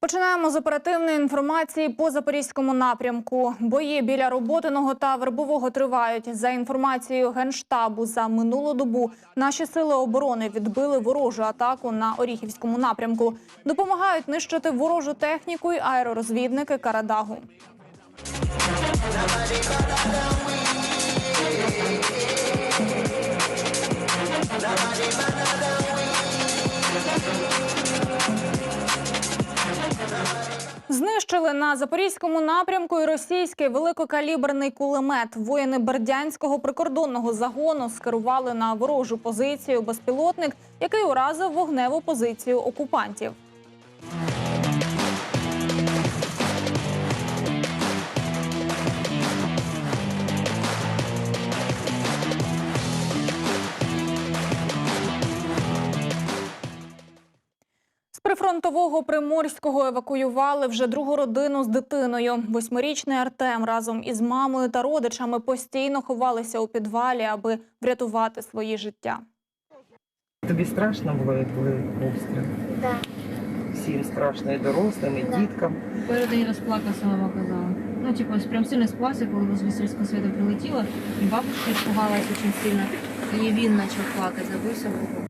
Починаємо з оперативної інформації по запорізькому напрямку. Бої біля роботиного та вербового тривають. За інформацією генштабу, за минулу добу наші сили оборони відбили ворожу атаку на Оріхівському напрямку. Допомагають нищити ворожу техніку й аеророзвідники Карадагу. Знищили на запорізькому напрямку і російський великокаліберний кулемет. Воїни бердянського прикордонного загону скерували на ворожу позицію безпілотник, який уразив вогневу позицію окупантів. Прифронтового Приморського евакуювали вже другу родину з дитиною. Восьмирічний Артем разом із мамою та родичами постійно ховалися у підвалі, аби врятувати свої життя. Тобі страшно було, як були обстріли? Да. Всім страшно, і дорослим, і Да. діткам. Перед день розплакався, мама казала. Ну, типу, прям сильно спався, коли з Вистрільського світу прилетіло, і бабушка испугалась дуже сильно. І він почав плакати, забився в руку.